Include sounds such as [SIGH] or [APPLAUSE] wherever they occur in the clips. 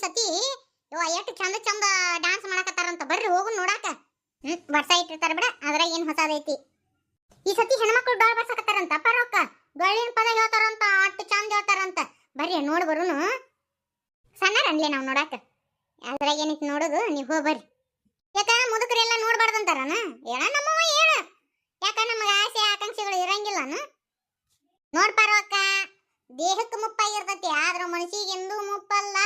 ಸತಿ ಎಷ್ಟು ಚಂದ ಚಂದ ಡಾನ್ಸ್ ಮಾಡಕತ್ತಾರಂತ. ಬರ್ರಿ ಹೋಗು ನೋಡಾಕ. ಹ್ಮ್, ವರ್ಷ ಇಟ್ಟಿರ್ತಾರ ಬಿಡ ಅದ್ರ ಏನ್ ಹೊಸದೈತಿ. ಈ ಸತಿ ಹೆಣ್ಮಕ್ಳು ಡಾಲ್ ಬರ್ಸಕತ್ತಾರಂತ, ಪರೋಕ್ಕ. ಡೊಳ್ಳಿನ ಪದ ಹೇಳ್ತಾರಂತ, ಅಷ್ಟು ಚಂದ ಹೇಳ್ತಾರಂತ. ಬರ್ರಿ, ನೋಡ್ ಬರುನು. ಸಣ್ಣ ಅನ್ಲಿ ನಾವು ನೋಡಾಕ. ಅದ್ರಾಗ ಏನೈತಿ ನೋಡುದು, ನೀವ್ ಹೋಗ್ ಬರ್ರಿ. ಯಾಕ, ಮುದುಕರೆಲ್ಲ ನೋಡ್ಬಾರ್ದಂತಾರನ? ಹೇಳ ನಮ್ಮವ ಹೇಳ. ಯಾಕ, ನಮಗ ಆಸೆ, ಆಕಾಂಕ್ಷೆಗಳು ಇರಂಗಿಲ್ಲನ? ನೋಡ್ ಪರವಕ್ಕ ದೇಹಕ್ಕೆ ಮುಪ್ಪಾಗಿರ್ತತಿ, ಆದ್ರ ಮನಸ್ಸಿಗೆ ಎಂದೂ ಮುಪ್ಪಲ್ಲ.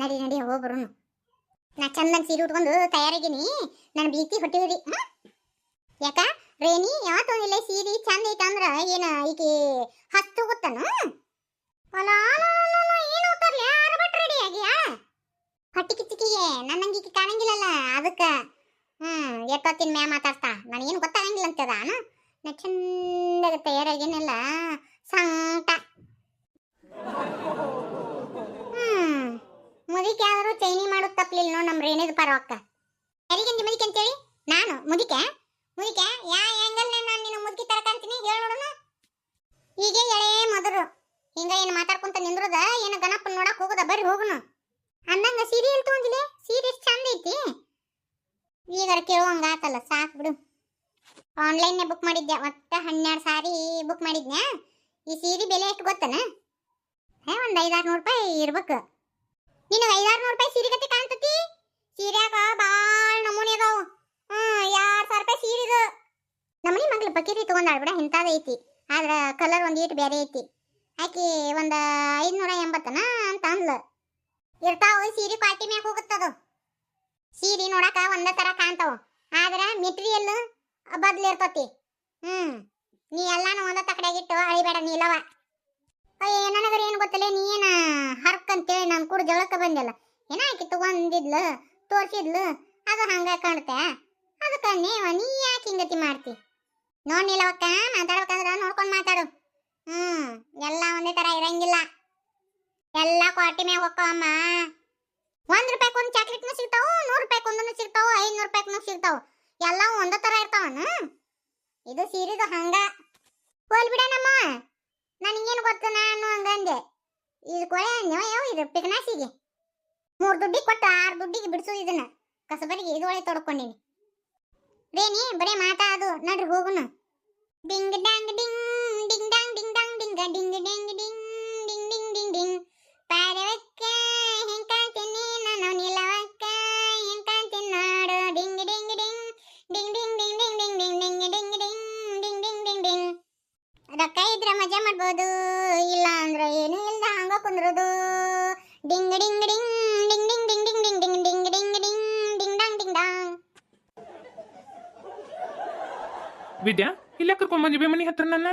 ನಡಿ ನಡಿ ಹೋಗ್ಬರುನು ನಾ ಚಂದನ್ ಸೀರೆ ಉಟ್ಕೊಂಡು ತಯಾರಾಗಿನಿ ನನ್ನ ಬೀತಿ ಹೊಟ್ಟಿವಿರಿ ಯಾಕ? ರೇಣಿ ಯಾವತ್ತೊಂದಿಲ್ಲ ಸೀರೆ ಚಂದ ಐತ ಅಂದ್ರ ಏನ ಈಕಿ ಹತ್ತು ಗೊತ್ತನು? ಅಲ್ಲ ಏನು ಉತ್ತರ್ಲಿ ಯಾರ ಬಟ್ ರೆಡಿ ಆಗ್ಯಾ ಹೊಟ್ಟಿ ಕಿಚ್ಚಿಕಿಗೆ. ನನ್ನಂಗೆ ಈಕಿ ಕಾಣಂಗಿಲ್ಲಲ್ಲ, ಅದಕ್ಕ. ಹ್ಮ್ ಎಷ್ಟೊತ್ತಿನ ಮ್ಯಾ ಮಾತಾಡ್ತಾ. ನನಗೇನು ಗೊತ್ತಾಗಂಗಿಲ್ಲ ಅಂತದ ನಾ ಚಂದಾಗ ತಯಾರಾಗೇನಿಲ್ಲ. ಸಂಟ ಹ್ಮ್ ಮುದಿಕೆ ಆದರೂ ಚೈನಿ ಮಾಡೋದು ತಪ್ಪಲಿಲ್ಲ ನೋಡಿ ನಮ್ಮ ರೇಣಿದ ಪರವಕ್ಕ ಯಾರಿಗಂದಿ ಮುದಿಕೆ ಅಂತೇಳಿ? ನಾನು? ಮುದಿಕೆ ಮುದಿಕೆ ಯಾ ಆ್ಯಂಗಲ್ ನಾನು ನಿನ್ನ ಮುದುಕಿ ತರ ಕಾಣ್ತೀನಿ? ಹೇಳಿ ನೋಡೋಣ. ಹೀಗೆ ಎಳೆ ಮದರು. ಹಿಂಗ ಏನು ಮಾತಾಡ್ಕೊಂತ ನಿಂದ್ರದ? ಏನು ಗಣಪನ ನೋಡಕ್ ಹೋಗುದ? ಬರ್ರಿ ಹೋಗುನು. ಅಂದಂಗ ಸೀರೆ ಎಲ್ಲಿ ಸೀರೆ ಎಷ್ಟು ಚಂದ ಐತಿ. ಈಗ ಕೇಳುವಂಗ ಆತಲ್ಲ, ಸಾಕು ಬಿಡು. ಆನ್ಲೈನ್ನೇ ಬುಕ್ ಮಾಡಿದ್ದೆ ಒಟ್ಟು ಹನ್ನೆರಡು ಸಾರಿ ಬುಕ್ ಮಾಡಿದ್ನ್ಯಾ? ಈ ಸೀರೆ ಬೆಲೆ ಎಷ್ಟು ಗೊತ್ತನ? ಹೇ, ಒಂದು ಐದಾರು ನೂರು ರೂಪಾಯಿ ಇರ್ಬೇಕು. ನಿನಗೆ ಐದಾರು ನೂರು ರೂಪಾಯಿ ಸೀರೆ ಗತಿ ಕಾಣ್ತತಿ? ಸೀರ್ಯಾಗ ಭಾಳ ನಮೂನಿ ಅದಾವು. ಹ್ಮ್, ಎರಡು ಸಾವಿರ ರೂಪಾಯಿ ಸೀರೆ ಇದು. ನಮ್ಮನಿ ಮಗ್ಳು ಬಕೀರಿ ತಗೊಂಡಾಳ ಬಿಡ ಇಂಥದ್ದು ಐತಿ. ಆದ್ರೆ ಕಲರ್ ಒಂದು ಈಟ್ ಬೇರೆ ಐತಿ. ಆಕಿ ಒಂದ ಐದ್ನೂರ ಎಂಬತ್ತನ ಅಂತ ಅಂದ್ಲು. ಇರ್ತಾವ, ಸೀರೆ ಕ್ವಾಲಿಟಿ ಮ್ಯಾಗ ಹೋಗುತ್ತದು ಸೀರೆ ನೋಡಕ ಒಂದೇ ತರ ಕಾಣ್ತಾವ. ಆದ್ರೆ ಮೆಟೀರಿಯಲ್ ಬದ್ಲು ಇರ್ತತಿ. ಹ್ಮ್, ನೀ ಎಲ್ಲಾನು ಒಂದ ತಕಡೆಗಿಟ್ಟು ಅಳಿಬೇಡ ನೀಲವ ನನಗರ ಏನು ಗೊತ್ತಲ್ಲ ನೀ ಏನ ಹರ್ಕ್ ಅಂತೇಳಿ ನಾನು ಕೂಡ ಜಳಕ್ಕೆ ಬಂದಿಲ್ಲ. ಏನ ಆಕಿ ತಗೊಂಡಿದ್ಲು, ತೋರ್ಸಿದ್ಲು, ಅದು ಹಂಗೆ ಕಾಣುತ್ತೆ ಅದಕ್ಕೆ ನೀವ, ನೀ ಯಾಕೆ ಹಿಂಗತಿ ಮಾಡ್ತಿ? ನೋಡ್ ಮಾತಾಡ್ಬೇಕಂದ್ರೆ ನೋಡ್ಕೊಂಡು ಮಾತಾಡು. ಹ್ಞೂ ಎಲ್ಲ ಒಂದೇ ಥರ ಇರಂಗಿಲ್ಲ. ಎಲ್ಲ ಕ್ವಾಲಿಟಿ ಮ್ಯಾಗ ಹೋಕ್ಕವಮ್ಮ ಒಂದು ರೂಪಾಯಿ ಒಂದು ಚಾಕ್ಲೇಟ್ನು ಸಿಗ್ತಾವು, ನೂರು ರೂಪಾಯಿ ಸಿಗ್ತಾವೆ ಸಿಗ್ತಾವು, ಐನೂರು ರೂಪಾಯಿಗೂ ಸಿಗ್ತಾವು. ಎಲ್ಲ ಒಂದೇ ಥರ ಇರ್ತಾವನು? ಇದು ಸೀರಿದು ಹಂಗೆ. ಹೋಲ್ಬಿಡ ನಮ್ಮ ನನಗೇನು ಗೊತ್ತು ನಾನು ಹಂಗಂದೆ. ಇದು ಕೊಳೆ ಯಾವ ಇದು ಪಿಕ್ನಾಸಿಗೆ. ಮೂರು ದುಡ್ಡಿಗೆ ಕೊಟ್ಟು ಆರು ದುಡ್ಡಿಗೆ ಬಿಡಿಸು ಇದನ್ನ. ಕಸಬರಿಗೆ ಇದೊಳೆ ತೊಡ್ಕೊಂಡಿನಿ. ರೇನಿ ಬರೇ ಮಾತಾ ಅದು ನಡ್ರಿ ಹೋಗುನು. ಡಿಂಗ್ ಡಿಂಗ್, ಡಾಂಗ್ ಡಿಂಗ್ ಡಾಂಗ್ ಡಿಂಗ ಡಿಂಗ್ ಡಿಂಗ್ ಡಿಂಗ್ ಡಿಂಗ್ ವಿದ್ಯಾ, ಇಲ್ಲೇ ಕರ್ಕೊಂಬಂದಿ ಬೇ ಮನೆ ಹತ್ರ ನನ್ನ.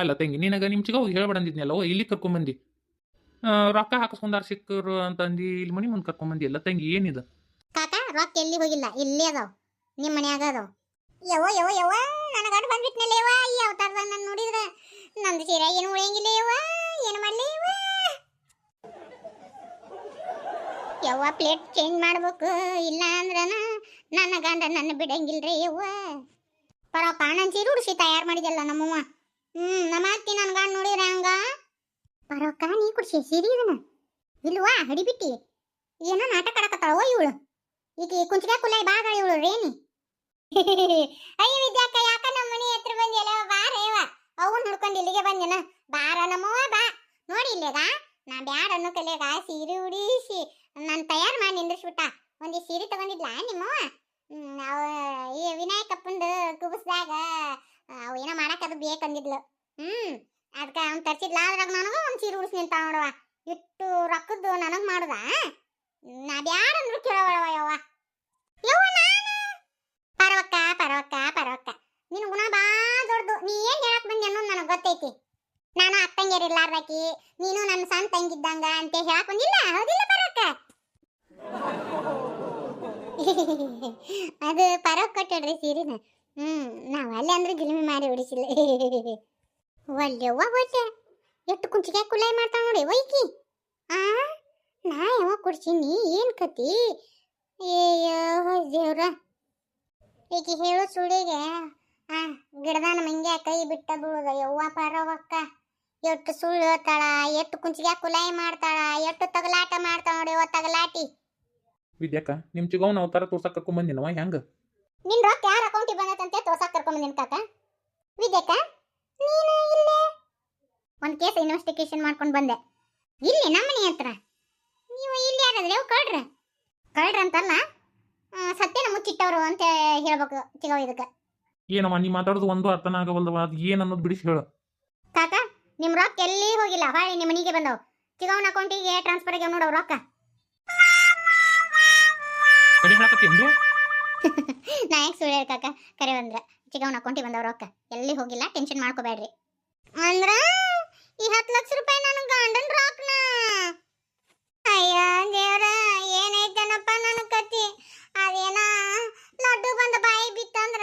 ಅಲ್ಲ ತಂಗಿ, ನಿನಗ ನಿಮ್ಮ ಚಿಗ ಹೋಗಿ ಹೇಳ್ಬೇಡಂದಿದ್ನಲ್ಲ, ಓ ಇಲ್ಲಿ ಕರ್ಕೊಂಬಂದಿ ರೊಕ್ಕ ಹಾಕಿಸ್ಕೊಂಡಾರ ಸಿಕ್ಕರು ಅಂತ ಅಂದಿ ಇಲ್ಲಿ ಮನೆ ಮುಂದೆ ಕರ್ಕೊಂಬಂದಿ ಎಲ್ಲ ತಂಗಿ, ಏನಿದು? ಕಾಕ ರೊಕ್ಕ ಎಲ್ಲಿ ಹೋಗಿಲ್ಲ, ಇಲ್ಲೇ ಅದಾವ ನಿಮ್ಮ ಮನ್ಯಾಗ ಅದಾವ. ಯವ್ವ ಯವ್ವ ಯವ್ವ, ನನಗ ಅಡ್ ಬಂದ್ಬಿಟ್ನಲ್ಲ ಯವ್ವ, ಈ ಅವತಾರದಾಗ ನಾನು ನೋಡಿದ್ರ. ನಂದು ಸೀರೆ ಏನು ಉಳಿಯಂಗಿಲ್ಲ ಯವ್ವ, ಏನು ಮಾಡಲಿ ಯವ್ವ. ಯವ್ವ ಪ್ಲೇಟ್ ಚೇಂಜ್ ಮಾಡ್ಬೇಕು ಇಲ್ಲ ಅಂದ್ರನ ನನ್ನ ಗಂಡ ನನ್ನ ಬಿಡಂಗಿಲ್ರಿ ಯವ್ವ. ಪರಪ್ಪ ನನ್ನ ಸೀರೆ ಉಡಿಸಿ ತಯಾರು ಮಾಡಿದಲ್ಲ ನಮ್ಮವ್ವ. ಹ್ಮ್, ನಮ್ಮ ಅತ್ತಿ ನನ್ ಗಂಡ ನೋಡಿದ್ರೆ ಹಂಗ. ಪರಕ್ಕ ನೀ ಕುಡ್ಸಿ ಸೀರೆ ಇದನ್ನ. ಇಲ್ವಾ ಹಡಿಬಿಟ್ಟಿ ಏನೋ ನಾಟಕ ಆಡಕತ್ತಾಳೋ ಇವಳು. ಈಗ ಕುಂಚಿಗೆ ಕುಲಾಯಿ ಬಾಗಳ ಇವಳು, ರೇಣಿ. [LAUGHS] ಅಯ್ಯ ವಿದ್ಯಾಕ ಯಾಕ ನಮ್ಮ ಮನೆ ಹತ್ರ ಬಂದಿಯಲ್ಲ ಬಾರೇವ ಅವನ್ ಹುಡ್ಕೊಂಡು ಇಲ್ಲಿಗೆ ಬಂದೇನ ಬಾರ ನಮ್ಮವ್ವ, ಬಾ. ನೋಡಿ ಇಲ್ಲೇಗ, ನಾ ಬ್ಯಾಡ ಅನ್ನೋ ಕಲೆಗ ಸೀರೆ ಉಡಿಸಿ. ನಾನು ತಯಾರು ಮಾಡಿ ನಿಂದ್ರಿಸ್ಬಿಟ್ಟ. ಒಂದಿ ಸೀರೆ ತಗೊಂಡಿದ್ಲಾ ನಿಮ್ಮವ್ವ? ಅವ ಈ ವಿನಾಯಕಪ್ಪಂದು ಕುಬಸ್ದಾಗ ಅವ ಏನೋ ಮಾಡಕ್ ಅದು ಬೇಕಂದಿದ್ಲು ಹ್ಮ್ ಅದಕ್ಕೆ ಅವ್ನು ತರಿಸಿದ್ಲ, ಅದ್ರಾಗ ನನಗೂ ಒಂದು ಸೀರೆ ಉಡಿಸಿ ನಿಂತ ನೋಡುವ ಇಟ್ಟು ರೊಕ್ಕದ್ದು ನನಗೆ ಮಾಡುದ ನಾ ಬ್ಯಾಡ ಅಂದ್ರು ಕೇಳವಳವ ಯವ್ವ. ಯವ್ವ ನಾನು? ಪರವಕ್ಕ ಪರವಕ್ಕ ಪರವಕ್ಕ. ನಿನ್ ಗುಣ ಬಾ ದೊಡ್ಡದು. ನೀ ಏನು ಹೇಳಕ್ ಬಂದಿ ಅನ್ನೋದು ನನಗೆ ಗೊತ್ತೈತಿ. ನಾನು ಅಕ್ಕಂಗಿರಿಲ್ಲಾರ್ದಾಕಿ ನೀನು ನನ್ನ ಸಣ್ಣ ತಂಗಿದ್ದಂಗ ಅಂತ ಹೇಳಕ್ ಬಂದಿಲ್ಲ. ಹೌದಿಲ್ಲ ಪರವಕ್ಕ? [LAUGHS] ಅದು ಪರೋಕ್ ಕೊಟ್ಟಿಡ್ರಿ ಸೀರಿನ. ಹ್ಮ್, ನಾವ್ ಅಲ್ಲೇ ಅಂದ್ರೆ ಗಿಲ್ಮಿ ಮಾಡಿ ಉಡಿಸಿಲ್ಲ [LAUGHS] ಒಲ್ಲೆವ್ವ ಒಲ್ಲೆ ಎಷ್ಟು ಕುಂಚಿಗೆ ಕುಲಾಯಿ ಮಾಡ್ತಾವ ನೋಡಿ ವೈಕಿ ಆ, ನಾ ಯಾವ ಕೊಡ್ಸೀನಿ, ಏನ್ ಕತಿ? ಏಯೋ ದೇವ್ರ. ಈಕಿ ಹೇಳು ಸುಳಿಗೆ. ಆ, ಗಿಡದಾನ ಮಂಗ್ಯ ಕೈ ಬಿಟ್ಟ ಬೀಳುದ, ಯವ್ವ ಪರವಕ್ಕ. ಎಷ್ಟು ಸುಳ್ಳು ಹೇಳ್ತಾಳ, ಎಷ್ಟು ಕುಂಚಿಗೆ ಕುಲಾಯಿ ಮಾಡ್ತಾಳ, ಎಷ್ಟು ತಗಲಾಟ ಮಾಡ್ತಾಳ ನೋಡಿ ತಗಲಾಟಿ. ವಿದ್ಯಾಕ ನಿಮ್ಮ ಚಿಗವನ ಅವತಾರ ತೋರ್ಸಕ್ಕೆ ಕರ್ಕೊಂಬಂದಿನವ ಹೆಂಗ? ನಿನ್ ರೊಕ್ಕ ಯಾರ ಅಕೌಂಟಿಗೆ ಬಂದೈತಂತೆ ಕರ್ಕೊಂಡ್ ಬಂದಿನ ಕಾಕ? ವಿದ್ಯಾಕ ನೀನು ಇಲ್ಲೇ? ಒಂದ್ ಕೇಸ್ ಇನ್ವೆಸ್ಟಿಗೇಷನ್ ಮಾಡ್ಕೊಂಡು ಬಂದೆ. ಇಲ್ಲಿ ನಮ್ಮನೆ ಹತ್ರ. ನೀವು ಇಲ್ಲಿ ಯಾರಾದ್ರೆ ಅವು ಕಳ್ರ? ಕಳ್ರ ಅಂತಲ್ಲ ಸತ್ಯನ ಮುಚ್ಚಿಟ್ಟವರು ಅಂತ ಹೇಳ್ಬೇಕು ಚಿಗವ ಇದಕ್ಕೆ. ಏನವ ನೀ ಮಾತಾಡೋದು ಒಂದು ಅರ್ಥನ ಆಗವಲ್ದವ ಅದು ಏನು ಅನ್ನೋದು ಬಿಡಿಸಿ ಹೇಳು. ಕಾಕ ನಿಮ್ ರೊಕ್ಕ ಎಲ್ಲಿ ಹೋಗಿಲ್ಲ? ಹೊಳ್ಳಿ ನಿಮ್ಮ ಮನೆಗೆ ಬಂದವು. ಚಿಗವನ ಅಕೌಂಟಿಗೆ ಟ್ರಾನ್ಸ್ಫರ್ ಆಗ್ಯಾವ ನೋಡವ್ ರೊಕ್ಕ. ಕಡೆ ಹೇಳಕತ್ತೀನಿ ನಾ ಯಾಕೆ ಸುಳ್ಳು ಹೇಳಿ ಕಾಕ? ಕರೆ ಬಂದ್ರ. ಚಿಗವನ ಅಕೌಂಟಿಗೆ ಬಂದವ ರೊಕ್ಕ. ಎಲ್ಲಿ ಹೋಗಿಲ್ಲ ಟೆನ್ಷನ್ ಮಾಡ್ಕೋಬೇಡ್ರಿ. ಅಂದ್ರ ಈ ಹತ್ತು ಲಕ್ಷ ರೂಪಾಯಿ ನನ್ನ ಗಂಡನ್ ರೊಕ್ಕನ ಅಯ್ಯ ದೇವ್ರ ಏನೈತನಪ್ಪ ನನ್ನ ಕತಿ? ಅದೇನ? ಲಡ್ಡು ಬಂದು ಬಾಯಿ ಬಿತ್ತಂದ್ರ?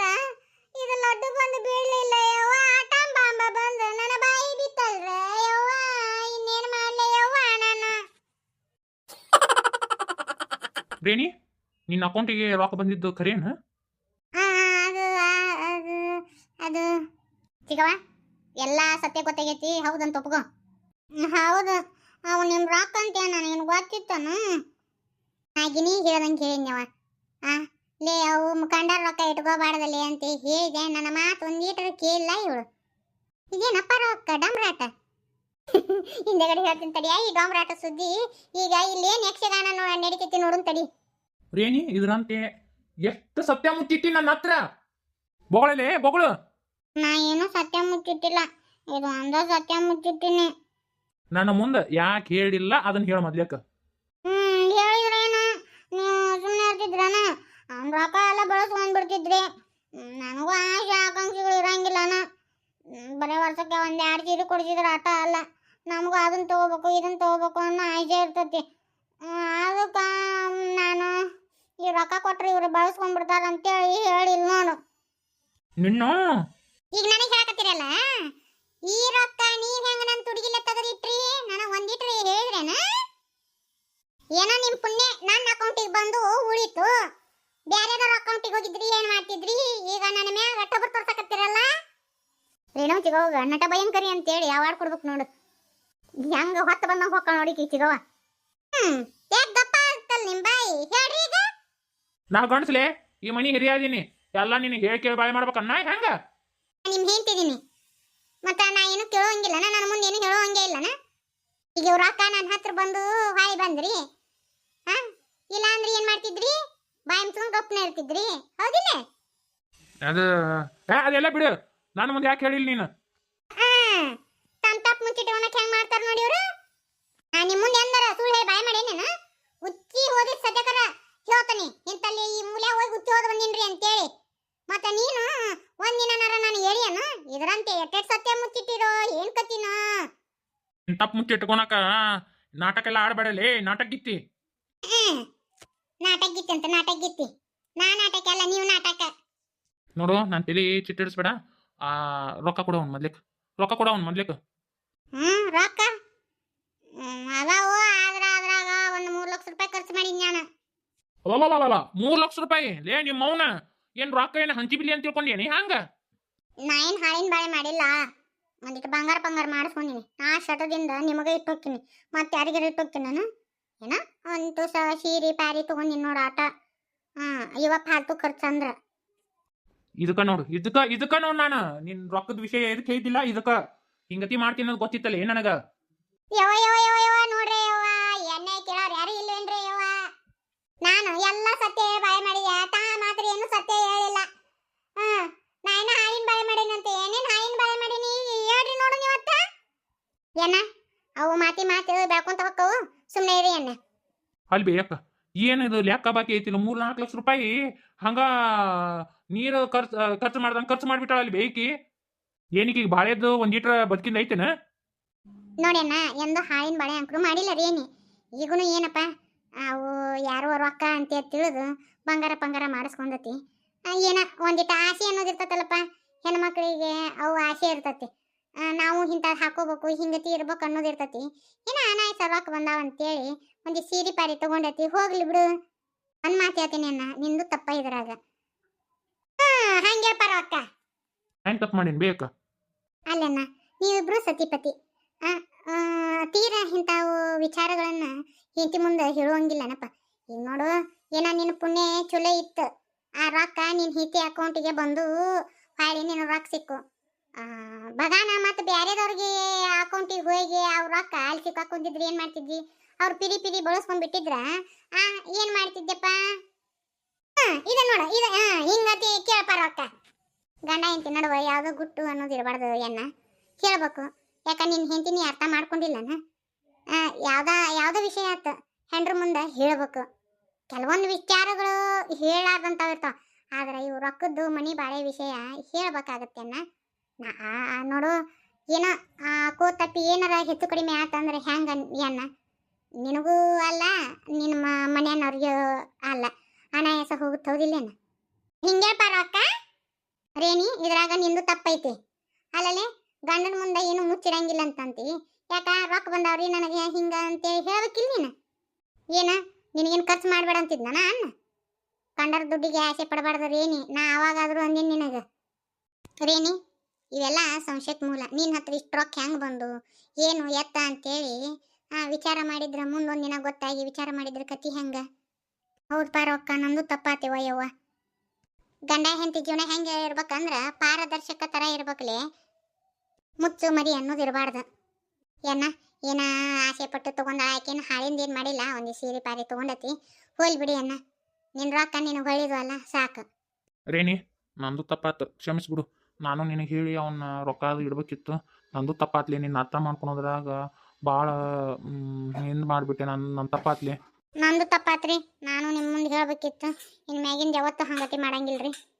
ಇದು ಲಡ್ಡು ಬಂದು ಬೀಳ್ಲಿಲ್ಲ ಯವ್ವ. ಆಟಂ ಬಾಂಬ ಬಂದು ನನ್ನ ಬಾಯಿ ಬಿತ್ತಲ್ರ ಯವ್ವ? ಇನ್ನೇನ್ ಮಾಡ್ಲೇ ಯವ್ವ ನಾನು ರೇಣಿ? ನಿನ್ನ ಅಕೌಂಟಿಗೆ ರೊಕ್ಕ ಬಂದಿದ್ದು ಖರೇನ ಅದು ಎಲ್ಲ ಸತ್ಯ ಗೊತ್ತಾಗೈತಿ ಹೌದಂತ ಒಪ್ಕೋ. ಹೌದು, ಅವು ನಿಮ್ ರೊಕ್ಕ ಅಂತ ನನಗೆ ಗೊತ್ತಿತ್ತನು? ಆಗಿನಿ ಹೇಳ್ದಂಗೆ ಹೇಳಿದ್ನವ ಆ, ಲೇ, ಅವು ಮುಖಂಡರ ರೊಕ್ಕ ಇಟ್ಕೋಬಾರ್ದಲ್ಲಿ ಅಂತ ಹೇಳಿದೆ. ನನ್ನ ಮಾತು ಒಂದೀಟರು ಕೇಳಿಲ್ಲ ಇವಳು. ಇದೇನಪ್ಪ ರೊಕ್ಕ ಡಮ್ರಾಟ ಹಿಂದೆಗಡೆ ಹೇಳ್ತೀನಿ ತಡಿಯ ಈ ಡಾಮ್ರಾಟ ಸುದ್ದಿ, ಈಗ ಇಲ್ಲೇನು ಯಕ್ಷಗಾನ ನಡೀತೈತಿ ನೋಡು ತಡಿ. ರೇಣಿ ಇದ್ರಂತೆ ಎಷ್ಟು ಸತ್ಯ ಮುಚ್ಚಿಟ್ಟಿ ನನ್ನ ಹತ್ರ? ಬೊಗಳೇ ಬೊಗಳು. ನಾ ಏನೂ ಸತ್ಯ ಮುಚ್ಚಿಟ್ಟಿಲ್ಲ ಇದು ಅಂದ ಸತ್ಯ ಮುಚ್ಚಿಟ್ಟಿನಿ ನನ್ನ ಮುಂದೆ ಯಾಕೆ ಹೇಳಿಲ್ಲ? ಅದನ್ನ ಹೇಳ ಮೊದ್ಲೇಕ ಹ್ಮ್ ಹೇಳಿದ್ರೇನು? ನೀವು ಸುಮ್ಮನೆ ಇರ್ತಿದ್ರನ? ಅವ್ನ ರೊಕ್ಕ ಎಲ್ಲ ಬಳಸ್ಕೊಂಡ್ ಬಿಡ್ತಿದ್ರಿ ಹ್ಮ್, ನನಗೂ ಆಸೆ ಆಕಾಂಕ್ಷೆಗಳು ಇರಂಗಿಲ್ಲನ? ಹ್ಮ್, ಬರೀ ವರ್ಷಕ್ಕೆ ಒಂದ್ ಎರಡು ಸೀರೆ ಕೊಡ್ತಿದ್ರ ಆಟ ಅಲ್ಲ. ನಮಗೂ ಅದನ್ನ ತಗೋಬೇಕು ಇದನ್ನ ತಗೋಬೇಕು ಅನ್ನೋ ಆಸೆ ಇರ್ತೈತಿ. ಹ್ಮ್, ಅದಕ್ಕ ನಾನು ಈ ರೊಕ್ಕ ಕೊಟ್ರೆ ಇವ್ರು ಬಳಸ್ಕೊಂಡ್ಬಿಡ್ತಾರ ಅಂತೇಳಿ ಹೇಳಿಲ್ಲ ನೋಡು. ನಿನ್ನ? ಈಗ ನನಗೆ ಹೇಳಕತ್ತೀರಲ್ಲ? ಈ ರೊಕ್ಕ ನೀವ್ ಹೆಂಗ ನನ್ ತುಡುಗಿಲ್ಲ ತೆಗೆದಿಟ್ರಿ? ನನಗೆ ಒಂದಿಟ್ರಿ ಹೇಳಿದ್ರೇನ? ಏನೋ ನಿಮ್ ಪುಣ್ಯ ನನ್ನ ಅಕೌಂಟಿಗೆ ಬಂದು ಉಳಿತು. ಬೇರೆದವ್ರ ಅಕೌಂಟಿಗೆ ಹೋಗಿದ್ರಿ ಏನ್ ಮಾಡ್ತಿದ್ರಿ? ಈಗ ನನ್ನ ಮ್ಯಾಗ ಟಬರ್ ತೋರ್ಸಕತ್ತೀರಲ್ಲ? ರೇಣು ಚಿಗೋ ನಟ ಭಯಂಕರಿ ಅಂತೇಳಿ ಅವಾರ್ಡ್ ಕೊಡ್ಬೇಕು ನೋಡು. ಹೆಂಗ ಹೊತ್ತು ಬಂದಂಗ ಹೋಗ್ಕೊಂಡು ನೋಡಿ ಚಿಗವ ಹ್ಮ್ ಯಾಕೆ ದಪ್ಪ ಆಗ್ತಲ್ ನಿಮ್ ಬಾಯಿ. ಹೇಳ್ರಿ ಈಗ ನಾ ಗಂಡಸ್ಲೆ ಈ ಮನಿ ಹಿರಿಯಾದೀನಿ ಎಲ್ಲ ನಿನಗೆ ಹೇಳಿ ಕೇಳಿ ಬಾಯ್ ಮಾಡ್ಬೇಕನ್ನ ಹೆಂಗ? ನಿಮ್ ಹೇಳ್ತಿದ್ದೀನಿ ಮತ್ತ ನಾ ಏನು ಕೇಳೋಂಗಿಲ್ಲ ನನ್ನ ಮುಂದೆ ಏನು ಹೇಳೋಂಗೆ ಇಲ್ಲನ? ಈಗ ಇವ್ರ ಅಕ್ಕ ನನ್ನ ಹತ್ರ ಬಂದು ಹಾಯ್ ಬಂದ್ರಿ ಹಾ? ಇಲ್ಲ ಅಂದ್ರೆ ಏನ್ ಮಾಡ್ತಿದ್ರಿ? ಬಾಯ್ ಮುಚ್ಕೊಂಡು ಗಪ್ನ ಇರ್ತಿದ್ರಿ ಹೌದಿಲ್ಲ? ಅದು ಏ, ಅದೆಲ್ಲ ಬಿಡು ನನ್ನ ಮುಂದೆ ಯಾಕೆ ಹೇಳಿಲ್ಲ ನೀನು? ಹಾ ತಮ್ ತಪ್ಪ ಮುಚ್ಚಿಟ್ಕೊಳಕ್ ಹೆಂಗ್ ಮಾಡ್ತಾರ ನೋಡಿ ಇವ್ರು? ನಿಮ್ಮ ನಿಮ್ ಮುಂದೆ ಎಂದರ ಸುಳ್ಳು ಹೇಳಿ ಬಾಯ್ ಮಾಡೇನೇನ ಉಚ್ಚಿ ಹೋಗಿ ಸದ್ಯಕರ ಹೇಳ್ತಾನೆ ಇಂತಲ್ಲಿ ಈ ಮೂಲೆ ಹೋಗಿ ಉಚ್ಚಿ ಹೋದ್ ಬಂದಿನ್ರಿ ಅಂತೇಳಿ ಮತ್ತ ನೀನು ಒಂದಿನನಾರ ನಾನು ಹೇಳಿಯನ ಇದರಂತೆ ಎಟ್ಟೆಟ್ ಸತ್ಯ ಮುಚ್ಚಿಟ್ಟಿರೋ ಏನ್ ಕತಿನೋ ತಪ್ಪು ಮುಚ್ಚಿ ಇಟ್ಕೊಳಕ ನಾಟಕ ಎಲ್ಲ ಆಡಬೇಡಲೇ ನಾಟಕ ಗಿತ್ತಿ. ನಾಟಕ ಗಿತ್ತಿ ಅಂತ ನಾಟಕ ಗಿತ್ತಿ ನಾ ನಾಟಕ ಅಲ್ಲ ನೀವು ನಾಟಕ. ನೋಡು ನಾನು ತಲೆ ಚಿಟ್ಟಿಡಿಸ್ಬೇಡ. ಆ ರೊಕ್ಕ ಕೊಡು ಅವ್ನು ಮೊದ್ಲಿಕ್. ರೊಕ್ಕ ಕೊಡು ಅವ್ನು ಮೊದ್ಲಿಕ್. ಹ್ಮ್ ರೊಕ್ಕ? ಅದಾವು ಆದ್ರ ಅದ್ರಾಗ ಒಂದು ಮೂರ್ ಲಕ್ಷ ರೂಪಾಯಿ ಖರ್ಚು ಮಾಡಿದ್ ನಾನು. ಅಲ್ಲ ಮೂರು ಲಕ್ಷ ರೂಪಾಯಿ? ಲೇ ನಿಮ್ಮ ಮೌನ. ಏನು ರೊಕ್ಕ ಏನು ಹಂಚಿ ಬಿಲಿ ಅಂತ ತಿಳ್ಕೊಂಡೇನಿ ಹಂಗ. ನಾ ಏನ್ ಹಾಳಿನ ಬಾಳೆ ಮಾಡಿಲ್ಲ. ಒಂದಿಟ್ಟು ಬಂಗಾರ ಬಂಗಾರ ಮಾಡಿಸ್ಕೊಂಡಿನಿ. ಆ ಶಟದಿಂದ ನಿಮಗೆ ಇಟ್ಟು ಹೋಗ್ತೀನಿ ಮತ್ತೆ ಯಾರಿಗಾರ ಇಟ್ಟು ಹೋಗ್ತೀನಿ ನಾನು? ಏನ? ಒಂದು ಸ ಸೀರೆ ಪ್ಯಾರಿ ತಗೊಂಡಿನಿ ನೋಡ ಆಟ. ಹಾ ಇವ ಫಾಲ್ತು ಖರ್ಚು ಅಂದ್ರ. ಇದಕ್ಕ ನೋಡು ಇದಕ್ಕ ಇದಕ್ಕ ನೋಡು ನಾನು. ನಿನ್ ರೊಕ್ಕದ ವಿಷಯ ಎದಕ್ಕೆ ಹೇಳಿದ್ದಿಲ್ಲ ಇದಕ್ಕ. ಹಿಂಗತಿ ಮಾಡ್ತೀನಿ ಅನ್ನೋದು ಗೊತ್ತಿತ್ತಲ್ಲ ಏನ ನನಗ? ಯವ ಯವ ಯವ ಯವ ನೋಡ್ರಿ ಯವ ಎಣ್ಣೆ ಕೇಳೋರು ಯಾರು ಇಲ್ಲೇನ್ರಿ ಯವ ನಾನು ಎಲ್ಲ ಸತ್ಯ ಹೇಳಿ ಬಾಯ್ ಮಾಡಿದೆ ತಾ ಮಾತ್ರ ಏನು ಸತ್ಯ ಹಾ ನಾನು ಹಾಯಿನ ಬಾಯ್ ಮಾಡೀನಂತೆ ಏನೇನ್ ಹಾಯಿನ ಬಾಯ್ ಮಾಡೀನಿ ಹೇಳ್ರಿ ನೋಡು ನೀವತ್ತ ಏನ? ಅವು ಮಾತಿ ಮಾತಿ ಬೆಳ್ಕೊಂತ ಹೋಕ್ಕವು? ಸುಮ್ಮನೆ ಇರಿ ಏನ ಅಲ್ಲಿ ಯಾಕ? ಏನಿದು ಲೆಕ್ಕ ಬಾಕಿ ಐತಿ ಮೂರ್ ನಾಲ್ಕು ಲಕ್ಷ ರೂಪಾಯಿ? ಹಂಗ ನೀರು ಖರ್ಚು ಖರ್ಚು ಮಾಡ್ದಂಗ ಖರ್ಚು ಮಾಡ್ಬಿಟ್ಟಾಳ ಅಲ್ಲಿ ಬೇಕಿ ಏನಕ್ಕೆ ಈಗ ಬಾಳೆದು ಒಂದ್ ಲೀಟರ್ ಬದುಕಿಂದ ಐತೆನ? ನೋಡಿ ಅಣ್ಣ ಎಂದು ಹಾಳಿನ ಬಾಳೆ ಅಂಕರು ಮಾಡಿಲ್ಲ ರೀನಿ ಈಗೂನು ಏನಪ್ಪ? ಅವು ಯಾರೋ ರೊಕ್ಕ ಅಂತ ತಿಳಿದು ಬಂಗಾರ ಪಂಗಾರ ಮಾಡಿಸ್ಕೊಂಡತಿ. ಏನ ಒಂದಿಟ್ಟ ಆಸೆ ಅನ್ನೋದು ಇರ್ತೈತಲ್ಲಪ್ಪ? ಹೆಣ್ಮಕ್ಳಿಗೆ ಅವು ಆಸೆ ಇರ್ತತಿ. ನಾವು ಇಂಥದ್ದು ಹಾಕೋಬೇಕು ಹಿಂಗತಿ ಇರ್ಬೇಕು ಅನ್ನೋದು ಇರ್ತತಿ. ಏನ ಅನಾಯ ಸರ್ವಾಕ್ ಬಂದಾವ ಅಂತೇಳಿ ಒಂದು ಸೀರೆ ಪಾರಿ ತಗೊಂಡತಿ. ಹೋಗ್ಲಿ ಬಿಡು. ಒಂದು ಮಾತು ಹೇಳ್ತೀನಿ ಅಣ್ಣ ನಿಂದು ತಪ್ಪ ಇದ್ರಾಗ. ಹಂಗೆ ಪರವಕ್ಕ ಹೆಂಗ್ ತಪ್ಪು ಮಾಡೀನಿ ಬೇಕ ಅಲ್ಲಣ್ಣ ನೀವಿಬ್ರು ಸತಿಪತಿ. ತೀರಾ ಇಂಥವು ವಿಚಾರಗಳನ್ನ ಹೆಂಡತಿ ಮುಂದೆ ಹೇಳುವಂಗಿಲ್ಲನಪ್ಪ. ಈಗ ನೋಡು ಏನ ನಿನ್ನ ಪುಣ್ಯ ಚಲೋ ಇತ್ತು. ಆ ರೊಕ್ಕ ನಿನ್ನ ಹಿತಿ ಅಕೌಂಟಿಗೆ ಬಂದು ಹಾಳಿ ನಿನ್ನ ರೊಕ್ಕ ಸಿಕ್ಕು. ಬಗಾನ ಮತ್ತು ಬೇರೆದವ್ರಿಗೆ ಅಕೌಂಟಿಗೆ ಹೋಗಿ ಅವ್ರ ರೊಕ್ಕ ಅಲ್ಲಿ ಸಿಕ್ಕಾಕೊಂಡಿದ್ರೆ ಏನು ಮಾಡ್ತಿದ್ವಿ ಅವ್ರು ಪಿರಿ ಪಿರಿ ಬಳಸ್ಕೊಂಡ್ ಬಿಟ್ಟಿದ್ರ ಆ, ಏನು ಮಾಡ್ತಿದ್ದೆಪ್ಪ ಇದ ನೋಡು, ಇದ ಹಿಂಗತಿ ಕೇಳಪ್ಪ ರೊಕ್ಕ. ಗಂಡ ಹೆಂಡತಿ ನಡುವ ಯಾವುದೋ ಗುಟ್ಟು ಅನ್ನೋದು ಇರಬಾರ್ದು ಎನ್ನ. ಕೇಳ್ಬೇಕು. ಯಾಕ ನಿನ್ನ ಹೆಂಡತಿನಿ ಅರ್ಥ ಮಾಡ್ಕೊಂಡಿಲ್ಲನ? ಯಾವ್ದ, ಯಾವ್ದೋ ವಿಷಯ ಆತ. ಹೆಂಡ್ರ ಮುಂದೆ ಹೇಳ್ಬೇಕು. ಕೆಲವೊಂದು ವಿಚಾರಗಳು ಹೇಳಾರ್ದಂತಾವ್ ಇರ್ತಾವ. ಆದ್ರೆ ಇವು ರೊಕ್ಕದ್ದು ಮನಿ ಬಾಳೆ ವಿಷಯ ಹೇಳ್ಬೇಕಾಗತ್ತೆ ಅಣ್ಣ ನಾ ಆ- ಆ ನೋಡು, ಏನೋ, ಆ, ಕೋ ತಪ್ಪಿ ಏನಾರ ಹೆಚ್ಚು ಕಡಿಮೆ ಆತಂದ್ರೆ ಹೆಂಗ ಏನ? ನಿನಗೂ ಅಲ್ಲ ನಿನ್ನ ಮನೆಯವ್ರಿಗೂ ಅಲ್ಲ. ಅನಾಯಾಸ ಹೋಗುತ್ತೆ ಹೌದಿಲ್ಲೇನ? ಹಿಂಗೆ ರೊಕ್ಕ ರೇಣಿ, ಇದ್ರಾಗ ನಿಂದು ತಪ್ಪೈತಿ. ಅಲ್ಲಲ್ಲಿ ಗಂಡನ ಮುಂದೆ ಏನು ಮುಚ್ಚಿಡಂಗಿಲ್ಲ ಅಂತಂತಿ. ಯಾಕ, ರೊಕ್ಕ ಬಂದವ್ರಿ ನನಗೆ ಹಿಂಗ ಅಂತೇಳಿ ಹೇಳ್ಬೇಕಿಲ್ಲ ನೀನು? ಏನ, ನಿನಗೇನು ಖರ್ಚು ಮಾಡಬೇಡ ಅಂತಿದ್ನ ಅನ್ನ? ಕಂಡರ ದುಡ್ಡಿಗೆ ಆಸೆ ಪಡಬಾರ್ದು ರೇಣಿ, ನಾ ಅವಾಗಾದ್ರೂ ಅಂದಿನ ನಿನಗೆ. ರೇಣಿ ಇವೆಲ್ಲ ಸಂಶಯಕ್ಕೆ ಮೂಲ. ನಿನ್ನ ಹತ್ರ ಇಷ್ಟು ರೊಕ್ಕ ಹೆಂಗೆ ಬಂದು? ಏನು ಎತ್ತ ಅಂತೇಳಿ ವಿಚಾರ ಮಾಡಿದ್ರ ಮುಂದೊಂದು ದಿನ ಗೊತ್ತಾಗಿ ವಿಚಾರ ಮಾಡಿದ್ರ ಕತಿ ಹೆಂಗೆ? ಹೆಂಗ ಪಾ ರೊಕ್ಕ ನಂದು ತಪ್ಪಾತಿವ ಯವ್ವ ಗಂಡ ಹೆಂಡತಿ ಜೀವನ ಹೆಂಗೆ ಇರ್ಬೇಕಂದ್ರ ಪಾರದರ್ಶಕ ಥರ ಇರ್ಬೇಕಲೇ. ಮುಚ್ಚು ಮರಿ ಅನ್ನೋದು ಇರಬಾರ್ದು. ಏನ ಏನ ಆಸೆ ಪಟ್ಟು ತಗೊಂಡ ಆಕೇನು ಹಾಳಿಂದ ಏನು ಮಾಡಿಲ್ಲ? ಒಂದು ಸೀರೆ ಪಾರಿ ತೊಗೊಂಡತಿ. ಹೋಲ್ ಬಿಡಿ ಅನ್ನ ನಿನ್ನ ರೊಕ್ಕ ನಿನಗೆ ಹೊಳಿದು ಅಲ್ಲ, ಸಾಕು. ರೇಣಿ ನಂದು ತಪ್ಪಾತು. ಕ್ಷಮಿಸ್ಬಿಡು. ನಾನು ನಿನಗೆ ಹೇಳಿ ಅವನ್ನ ರೊಕ್ಕ ಅದು ಇಡ್ಬೇಕಿತ್ತು. ನಂದು ತಪ್ಪಾತ್ಲಿ, ನಿನ್ನ ಅರ್ಥ ಮಾಡ್ಕೊಳೋದ್ರಾಗ ಭಾಳ ಹಿಂದೆ ಮಾಡಿಬಿಟ್ಟೆ ನಾನು ನನ್ನ ತಪ್ಪಾತ್ಲಿ. ನಂದು ತಪ್ಪಾತ್ರಿ. ನಾನು ನಿಮ್ಮ ಮುಂದೆ ಹೇಳ್ಬೇಕಿತ್ತು. ಇನ್ನು ಮ್ಯಾಗಿಂದ ಯಾವತ್ತೂ ಹಂಗತಿ ಮಾಡಂಗಿಲ್ರಿ.